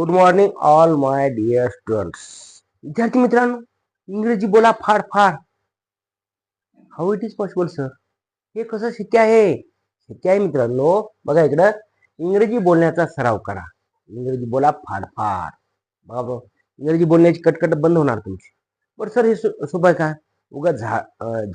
Good morning all my dear students विद्यार्थी मित्रांनो इंग्रजी बोला फार फार. How it is possible sir हे कसं शक्य आहे? शक्य आहे मित्रांनो बघा इकडं इंग्रजी बोलण्याचा सराव करा. इंग्रजी बोला फार फार. बघा बघ इंग्रजी बोलण्याची कटकट बंद होणार तुमची. बरं सर हे सोपं आहे का? उगा झा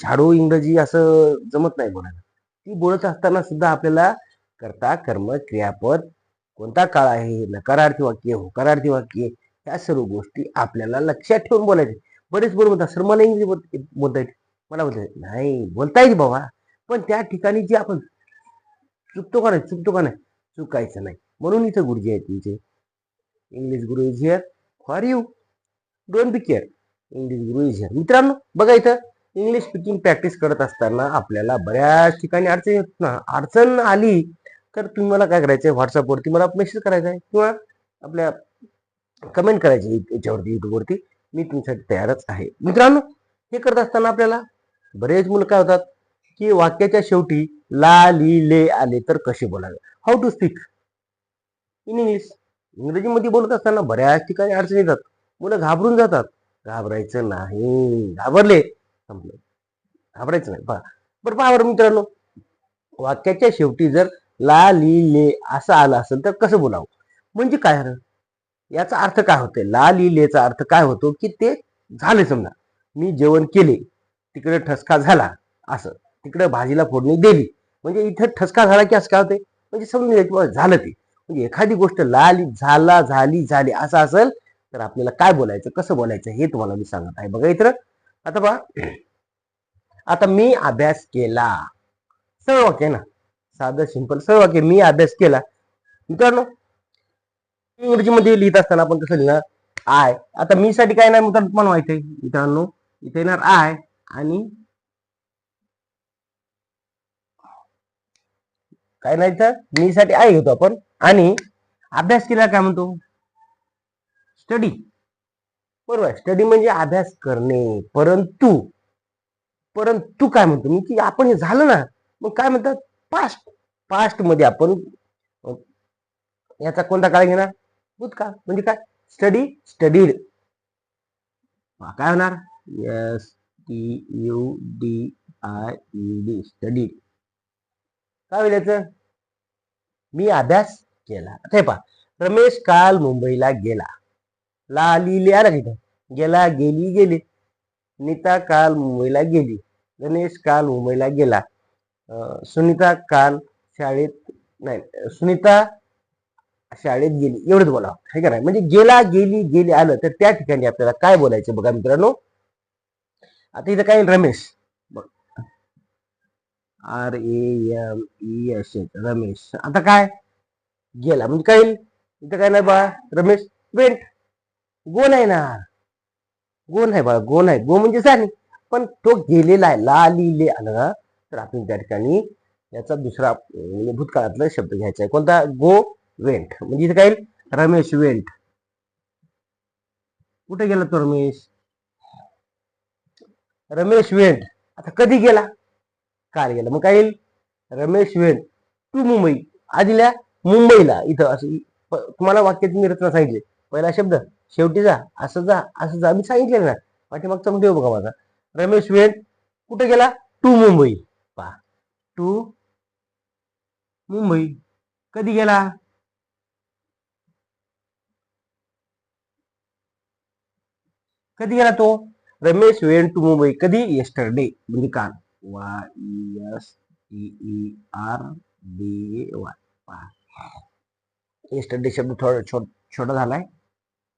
झाडू इंग्रजी असं जमत नाही बोलायला. ती बोलत असताना सुद्धा आपल्याला कर्ता कर्म क्रियापद कोणता काळ आहे? नकारार्थी वाक्य होकारार्थी वाक्य ह्या सर्व गोष्टी आपल्याला लक्षात ठेवून बोलायचे. बरेच बरोबर म्हणतात सर मला इंग्लिश बोल- बोलता येते मला बोलता येते नाही. बोलता येते बाबा. पण त्या ठिकाणी जे आपण चुकतो का नाही? चुकतो का नाही? चुकायचं नाही. म्हणून इथं गुरुजी आहेत तुमचे. English Guru is here for you don't be care English Guru is here मित्रांनो बघा इथं. इंग्लिश स्पीकिंग प्रॅक्टिस करत असताना आपल्याला बऱ्याच ठिकाणी अडचण येत ना अडचण आली तर तुम्ही मला काय करायचं आहे व्हॉट्सअपवरती मला मेसेज करायचा आहे किंवा आपल्या कमेंट करायची याच्यावरती युट्यूबवरती मी तुमच्यासाठी तयारच आहे. मित्रांनो हे करत असताना आपल्याला बरेच मुलं काय होतात की वाक्याच्या शेवटी ला ली ले आले तर कसे बोलावे? How to speak in English इंग्रजीमध्ये बोलत असताना बऱ्याच ठिकाणी अडचणी येतात. मुलं घाबरून जातात. घाबरायचं नाही. घाबरले. संपलं. घाबरायचं नाही. पहा. बरं पहा बरं मित्रांनो. वाक्याच्या शेवटी जर ला ली ले असं आलं असेल तर कसं बोलावं? म्हणजे काय हरं? याचा अर्थ काय होतोय? ला ली लेचा अर्थ काय होतो की ते झाले समजा. मी जेवण केले तिकडे ठसका झाला असं. तिकडे भाजीला फोडणी दिली. म्हणजे इथं ठसका झाला की असं काय होते म्हणजे समजून घ्यायचं झालं ते. म्हणजे एखादी गोष्ट लाली झाला झाली झाली असं असेल तर आपल्याला काय बोलायचं कसं बोलायचं हे तुम्हाला मी सांगत आहे. बघा इतर आता बघा आता मी अभ्यास केला. सर्व वाक्य ना? साधं सिंपल सर्व वाक्य मी अभ्यास केला. मित्रांनो इंग्रजीमध्ये लिहित असताना आपण कसं लिहिणार? आय आता मी साठी काय नाही मित्रांनो? तुम्हाला माहिती आहे. मित्रांनो इथे येणार आय आणि काय नाही तर मी साठी आय घेतो आपण. आणि अभ्यास केला काय म्हणतो? स्टडी बरोबर. स्टडी म्हणजे अभ्यास करणे. परंतु परंतु काय म्हणतो? मी की आपण हे झालं ना मग काय म्हणतात? पास्ट पास्टमध्ये आपण याचा कोणता काळ घेणार? भूतकाळ. म्हणजे काय? स्टडी स्टडीड काय होणार? S T U D I E D studied काय होईल याचं? मी अभ्यास केला. ते पहा. रमेश काल मुंबईला गेला. ला लिहिले आला तिथं. गेला गेली गेली. नीता काल मुंबईला गेली. गणेश काल मुंबईला गेला. सुनीता काल शाळेत नाही सुनीता शाळेत गेली. एवढंच बोला. हे का नाही? म्हणजे गेला गेली गेली आलं तर त्या ठिकाणी आपल्याला काय बोलायचं बघा मित्रांनो? आता इथं काय Ramesh? R A M E S H Ramesh. आता काय? गेला. म्हणजे काय इथं काय नाही बा रमेश? वेंट. गो नाही ना. गो नाही बा गो नाही गो म्हणजे सानी पण तो गेलेला आहे. ला लिहिले आलं ना. तर आपण त्या ठिकाणी याचा दुसरा म्हणजे भूतकाळातला शब्द घ्यायचा आहे. कोणता? Go went. म्हणजे इथे काय? रमेश वेंट. कुठे गेला तो रमेश? रमेश वेंट. आता कधी गेला? काल गेला. मग काय येईल? Ramesh went to Mumbai. आधीला मुंबईला. इथं असं तुम्हाला वाक्याची मी रचना सांगितली. पहिला शब्द शेवटी जा असं जा असं जा. मी सांगितलेलं ना. पाठीमागचा मध्ये बघा माझा. रमेश वेंट कुठे गेला? टू मुंबई. टू मुंबई. कधी गेला? कधी गेला तो? Ramesh when to Mumbai. कधी? येस्टरडे म्हणजे काल. Y S T E R D Y yesterday शब्द थोडा छोट छोटा झालाय.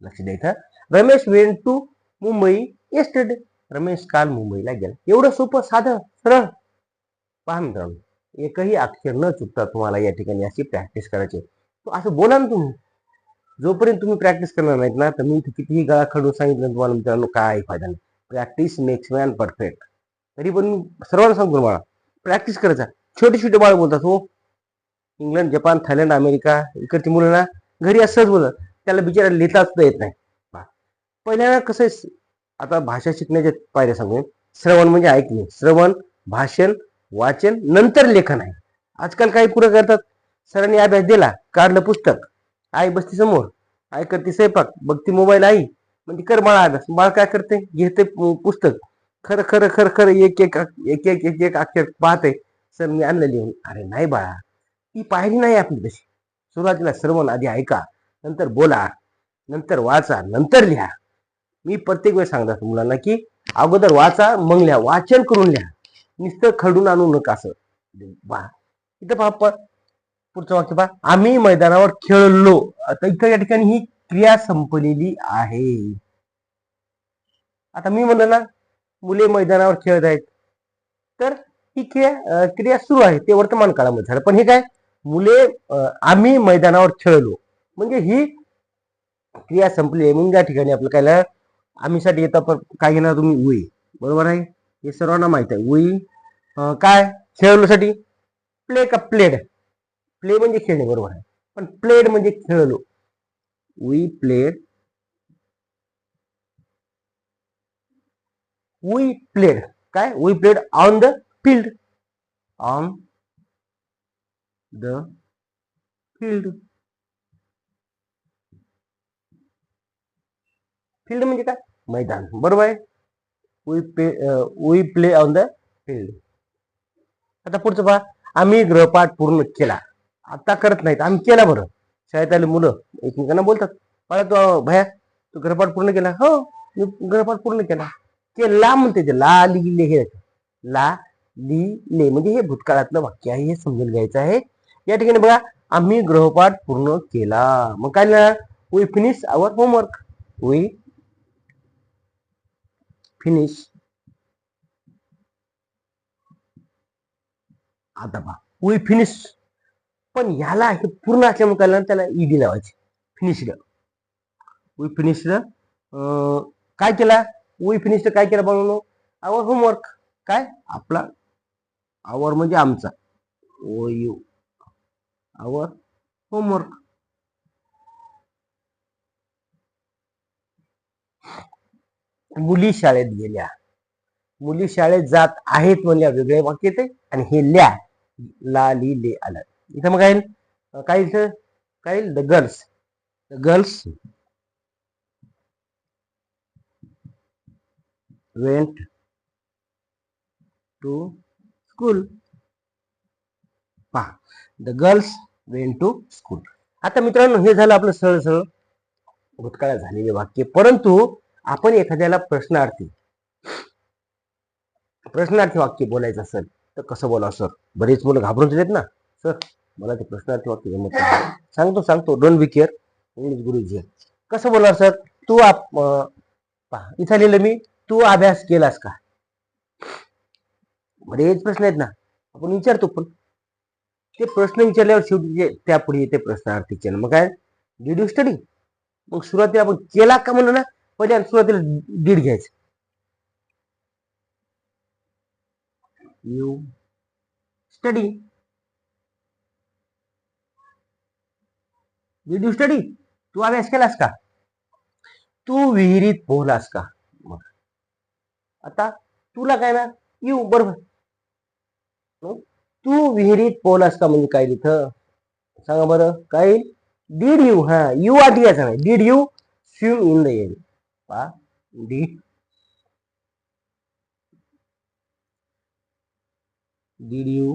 लक्ष द्यायचं Ramesh when to Mumbai. Yesterday Ramesh काल मुंबईला गेला. एवढं सोपं साधं सरळ. पहा मित्रांनो एकही अक्षर न चुकता तुम्हाला या ठिकाणी अशी प्रॅक्टिस करायची आहे. असं बोला ना तुम्ही. जोपर्यंत तुम्ही प्रॅक्टिस करणार नाहीत ना तर मी इथे कितीही गळा खडून सांगितलं तुम्हाला मित्रांनो काय फायदा नाही. प्रॅक्टिस मेक्स मॅन परफेक्ट तरी पण मी सर्वांना सांगतो मला प्रॅक्टिस करायचा. छोटे छोटे बाळ बोलतात हो. इंग्लंड जपान थायलंड अमेरिका इकडची मुलं ना घरी असंच बोलतात. त्याला बिचारा लिहिता सुद्धा येत नाही. पहिल्यांदा कसं आहे, आता भाषा शिकण्याच्या पायऱ्या सांगू श्रवण म्हणजे ऐकणे. श्रवण भाषण वाचन नंतर लेखन आहे. आजकाल काही पुरं करतात. सरांनी अभ्यास दिला काढलं पुस्तक. आई बसती समोर आई करते स्वयंपाक बघती मोबाईल आई म्हणजे कर बाळा अभ्यास. बाळ काय करते? घेते पुस्तक. खरं खरं खरं खरं एक एक एक एक एक एक अक्षर पाहते. सर मी आणलं लिहून. अरे नाही बाळा ती पाहिली नाही आपली तशी. सुरुवातीला सर्व आधी ऐका नंतर बोला नंतर वाचा नंतर लिहा. मी प्रत्येक वेळेस सांगतात मुलांना की अगोदर वाचा मग लिहा. वाचन करून लिहा. नुसतं खडून आणू नका असं. बा इथं पहा प- पुढचं वाक्य पहा. आम्ही मैदानावर खेळलो. आता इथं या ठिकाणी ही क्रिया संपलेली आहे. आता मी म्हणलं ना मुले मैदानावर खेळत आहेत. तर ही क्रिया क्रिया सुरू आहे. ते वर्तमान काळामध्ये झालं. पण हे काय? मुले आम्ही मैदानावर खेळलो. म्हणजे ही क्रिया संपली आहे. म्हणजे या ठिकाणी आपलं काय आम्हीसाठी येतं पण काय घेणार तुम्ही उई. बरोबर आहे? हे सर्वांना माहीत आहे. उई काय? खेळलोसाठी प्ले का प्लेड प्ले म्हणजे खेळणे बरोबर आहे. पण प्लेड म्हणजे खेळलो. वी प्लेड वी प्लेड काय? We played on the field on the field field म्हणजे काय? मैदान. बरोबर आहे? We play we play on the field आता पुढचं पहा. आम्ही ग्रहपाठ पूर्ण केला. आता करत नाहीत. आम्ही केला बरं. शाळेत आले मुलं. एकमेकांना बोलतात. मला तू भया तू ग्रहपाठ पूर्ण केला. हो मी ग्रहपाठ पूर्ण केला. केला म्हणते ते. ला ली ले हे ला ली ले म्हणजे हे भूतकाळातलं वाक्य आहे. हे समजून घ्यायचं आहे. या ठिकाणी बघा. आम्ही ग्रहपाठ पूर्ण केला. मग काय लिहिणार? We finish our homework we finish आता पहा वी फिनिश पण ह्याला हे पूर्ण असल्यामुळे काय त्याला ईडी लावायची. फिनिश्ड वी फिनिश्ड काय केला? वी फिनिश्ड काय केलं बनवलो आवर होमवर्क काय? आपला आवर म्हणजे आमचा. ओ यू आवर होमवर्क मुली शाळेत गेल्या. मुली शाळेत जात आहेत म्हणल्या वेगळे वाक्य येते आणि हे ल्या ला ली ले आलं इथं मग काय? येईल? काय इथं? काय? The girls the girls went to school पहा the girls went to school आता मित्रांनो हे झालं आपलं सरळ सरळ भूतकाळात झालेले वाक्य. परंतु आपण एखाद्याला प्रश्नार्थी प्रश्नार्थी वाक्य बोलायचं असेल तर कसं बोलावं सर? बरेच मुलं घाबरून येतात ना. सर मला ते प्रश्नार्थी वाक्य जमत नाही. सांगतो सांगतो. डोंट बी केअर इंग्लिश गुरुजी कसं बोलणार सर? तू आप पहा इथं लिहिलं मी तू अभ्यास केलास का? बरेच प्रश्न आहेत ना. आपण विचारतो पण. ते प्रश्न विचारल्यावर शेवटी जे त्यापुढे येते प्रश्नार्थीचे. मग काय? डिड यू स्टडी मग सुरुवातीला आपण केला का म्हणलं ना? पहिले सुरुवातीला डीड घ्यायचं. You study did you study तू अभ्यास केलास का? तू विहिरीत पोहलास का? मग. आता तुला काय ना यू बरोबर? तू विहिरीत पोहलास का म्हणजे काय तिथं? सांगा बरं. काय डीड यू हा यू आधी यायचा नाही. Did you swim in the air पा did did you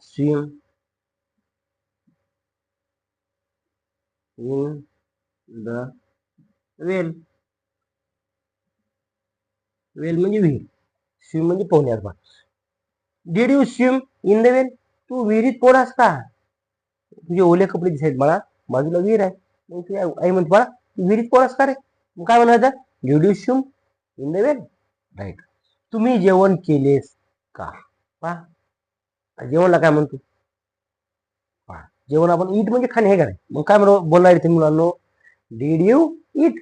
swim in the well? Well म्हणजे विहीर स्विम म्हणजे पोहण्यात बा did you swim in the well तू विहिरीत पोहलास का तुझे ओले कपडे दिसायत मला. बाजूला विहीर आहे. मग तुझी आई आई म्हणते बाळा तू विहिरीत पोहलास का रे. मग काय म्हणायचं? ज्युडिशियम इन द वेल राईट तुम्ही जेवण केलेस का? पहा. जेवणला काय म्हणतो? पहा. जेवण आपण ईट म्हणजे खाणे हे काय मग काय म्हणून बोलणार इथे मुलांनो did you eat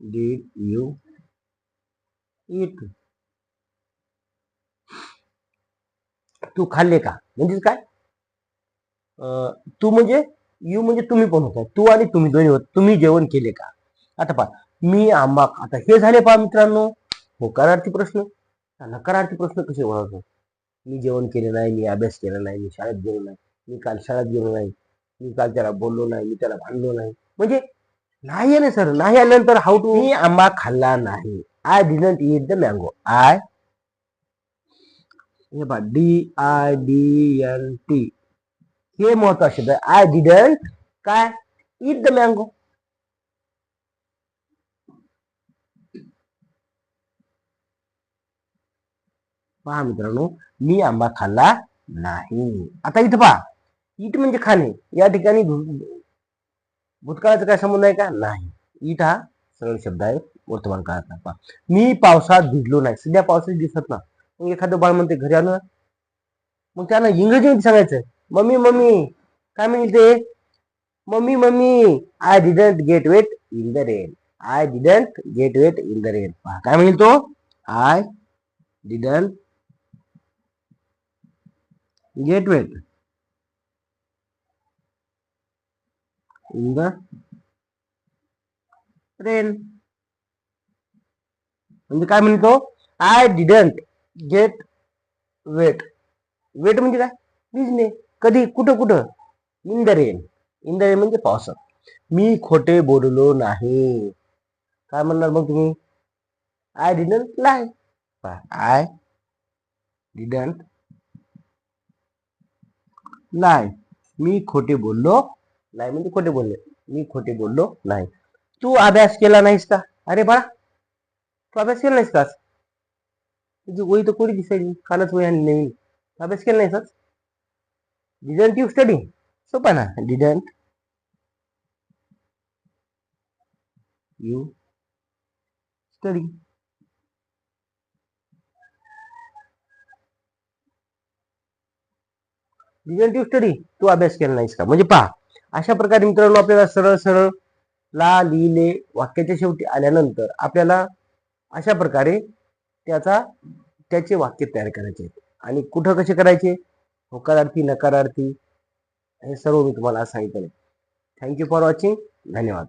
did you eat तू खाल्ले का? म्हणजे काय? अं, तू म्हणजे यू म्हणजे तुम्ही पण होता. तू आणि तुम्ही दोन्ही होत. तुम्ही जेवण केले का? आता पहा मी आंबा आता हे झाले पहा मित्रांनो. होकारार्थी प्रश्न. नकारार्थी प्रश्न कसे ओळखतो मी जेवण केले नाही मी अभ्यास केला नाही मी शाळेत गेलो नाही मी काल शाळेत गेलो नाही मी काल त्याला बोललो नाही मी त्याला भांडलो नाही. म्हणजे नाही आले सर. नाही आल्यानंतर हाऊ टू मी आंबा खाल्ला नाही. I didn't eat the mango I हे बा D I D N T हे महत्त्वाचे शब्द आय डिडंट काय? ईट द मँगो पहा मित्रांनो मी आंबा खाल्ला नाही. आता इथं पहा. ईट म्हणजे खाणे. या ठिकाणी भूतकाळाचा काय संबंध आहे का? नाही. ईट हा सरळ शब्द आहे. वर्तमान काळातला पहा. मी पावसात भिजलो नाही. सध्या पावसात दिसत ना मग एखादं बाळ म्हणते घरी आलं मग त्यांना इंग्रजीमध्ये सांगायचं मम्मी मम्मी काय म्हणते mummy mummy I didn't get wet in the rain I didn't get wet in the rain पहा काय म्हणेल तो? I didn't get wet in the rain म्हणजे काय म्हणतो I didn't get wet wet म्हणजे काय? भिजणे कधी कुठं कुठं? In the rain in the rain म्हणजे पावसात. मी खोटे बोललो नाही. काय म्हणणार मग तुम्ही? I didn't lie I didn't lie मी खोटे बोललो नाही म्हणजे खोटे बोलले. मी खोटे बोललो नाही. तू अभ्यास केला नाहीस का? अरे बाळा तू अभ्यास केला नाहीस का तुझी वही तर कोणी दिसायची? कालच वही आणली नवीन अभ्यास केला नाहीस डिडंट यू स्टडी सोपा ना didn't you study didn't you study तू अभ्यास केला नाहीस का म्हणजे पहा अशा प्रकारे मित्रांनो आपल्याला सरळ सरळ ला लिहिले वाक्याच्या शेवटी आल्यानंतर आपल्याला अशा प्रकारे त्याचा त्याचे वाक्य तयार करायचे आहेत. आणि कुठं कसे करायचे होकारार्थी नकारार्थी हे सर्व मी तुम्हाला सांगितले थँक्यू फॉर वॉचिंग धन्यवाद.